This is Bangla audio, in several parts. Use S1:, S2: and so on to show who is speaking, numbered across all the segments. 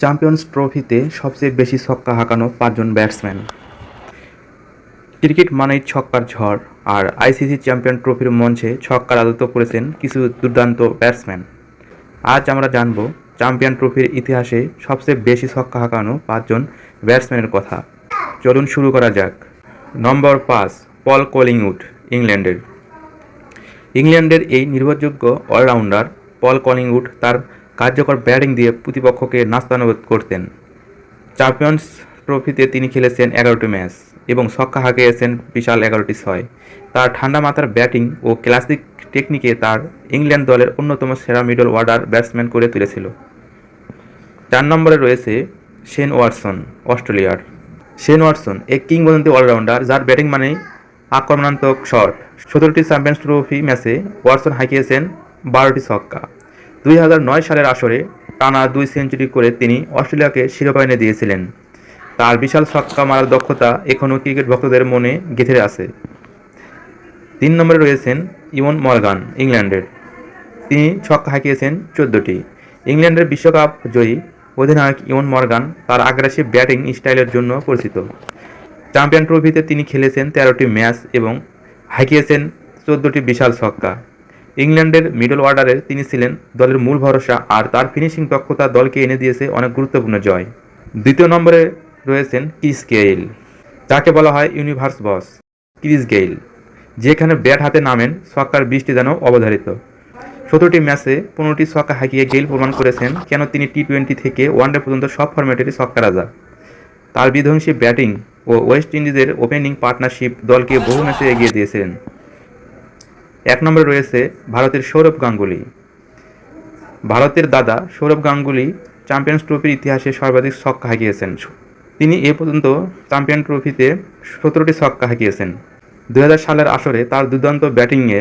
S1: চ্যাম্পিয়ন্স ট্রফিতে সবচেয়ে বেশি ছক্কা হাঁকানো পাঁচজন ব্যাটসম্যান ক্রিকেট মানেই ছক্কার ঝড়, আর আইসিসি চ্যাম্পিয়ন ট্রফির মঞ্চে ছক্কা রাজত্ব করেছেন কিছু দুর্দান্ত ব্যাটসম্যান আজ আমরা জানব চ্যাম্পিয়ন ট্রফির ইতিহাসে সবচেয়ে বেশি ছক্কা হাঁকানো পাঁচজন ব্যাটসম্যানের কথা। চলুন শুরু করা যাক। নম্বর পাঁচ পল কলিংউড ইংল্যান্ডের ইংল্যান্ডের এই নির্ভরযোগ্য অলরাউন্ডার পল কলিংউড তার কার্যকর ব্যাটিং দিয়ে প্রতিপক্ষকে নাস্তানুবোধ করতেন। চ্যাম্পিয়ন্স ট্রফিতে তিনি খেলেছেন এগারোটি ম্যাচ এবং ছক্কা হাঁকিয়েছেন বিশাল এগারোটি ছয়। তার ঠান্ডা মাথার ব্যাটিং ও ক্লাসিক টেকনিকে তার ইংল্যান্ড দলের অন্যতম সেরা মিডল অর্ডার ব্যাটসম্যান করে তুলেছিল। চার নম্বরে রয়েছে শেন ওয়াটসন, অস্ট্রেলিয়ার। শেন ওয়াটসন, এক কিংবদন্তি অলরাউন্ডার, যার ব্যাটিং মানেই আক্রমণাত্মক শট। সতেরোটি চ্যাম্পিয়ন্স ট্রফি ম্যাচে ওয়াটসন হাঁকিয়েছেন বারোটি ছক্কা। দুই হাজার নয় সালের আসরে টানা দুই সেঞ্চুরি করে তিনি অস্ট্রেলিয়াকে শিরোপা এনে দিয়েছিলেন। তার বিশাল ছক্কা মারার দক্ষতা এখনও ক্রিকেট ভক্তদের মনে গেঁথে আছে। তিন নম্বরে রয়েছেন ইমন মর্গান, ইংল্যান্ডের। তিনি ছক্কা হাঁকিয়েছেন চোদ্দোটি। ইংল্যান্ডের বিশ্বকাপ জয়ী অধিনায়ক ইমন মর্গান তার আগ্রাসী ব্যাটিং স্টাইলের জন্য পরিচিত। চ্যাম্পিয়ন ট্রফিতে তিনি খেলেছেন তেরোটি ম্যাচ এবং হাঁকিয়েছেন চোদ্দোটি বিশাল ছক্কা। ইংল্যান্ডের মিডল অর্ডারের তিনি ছিলেন দলের মূল ভরসা, আর তার ফিনিশিং দক্ষতা দলকে এনে দিয়েছে অনেক গুরুত্বপূর্ণ জয়। দ্বিতীয় নম্বরে রয়েছেন ক্রিস গেইল। যাকে বলা হয় ইউনিভার্স বস, ক্রিস গেইল, যেখানে ব্যাট হাতে নামেন, ছক্কার বৃষ্টি যেন অবধারিত। সতেরোটি ম্যাচে পনেরোটি ছক্কা হাঁকিয়ে গেইল প্রমাণ করেছেন কেন তিনি টি টোয়েন্টি থেকে ওয়ানডে পর্যন্ত সব ফরম্যাটেরই ছক্কা রাজা। তার বিধ্বংসী ব্যাটিং ও ওয়েস্ট ইন্ডিজের ওপেনিং পার্টনারশিপ দলকে বহু ম্যাচে এগিয়ে দিয়েছিলেন। এক নম্বরে রয়েছে ভারতের সৌরভ গাঙ্গুলি। ভারতের দাদা সৌরভ গাঙ্গুলি চ্যাম্পিয়ন্স ট্রফির ইতিহাসে সর্বাধিক ছক্কা হাঁকিয়েছেন তিনি এ পর্যন্ত চ্যাম্পিয়ন ট্রফিতে সতেরোটি ছক্কা হাঁকিয়েছেন দু হাজার সালের আসরে তার দুর্দান্ত ব্যাটিংয়ে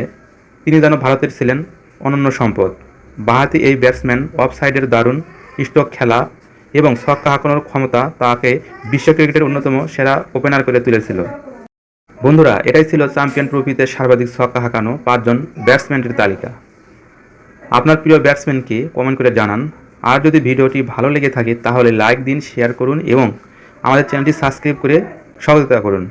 S1: তিনি যেন ভারতের ছিলেন অনন্য সম্পদ। বাহাতি এই ব্যাটসম্যান অফ সাইডের দারুণ স্টক খেলা এবং ছক্কা হাঁকানোর ক্ষমতা তাকে বিশ্ব ক্রিকেটের অন্যতম সেরা ওপেনার করে তুলেছিল। বন্ধুরা, এটাই ছিল চ্যাম্পিয়ন ট্রফিতে সর্বাধিক ছক্কা হাঁকানো পাঁচজন ব্যাটসম্যানের তালিকা। আপনার প্রিয় ব্যাটসম্যানকে কমেন্ট করে জানান। আর যদি ভিডিওটি ভালো লেগে থাকে, তাহলে লাইক দিন শেয়ার করুন এবং আমাদের চ্যানেলটি সাবস্ক্রাইব করে সহযোগিতা করুন।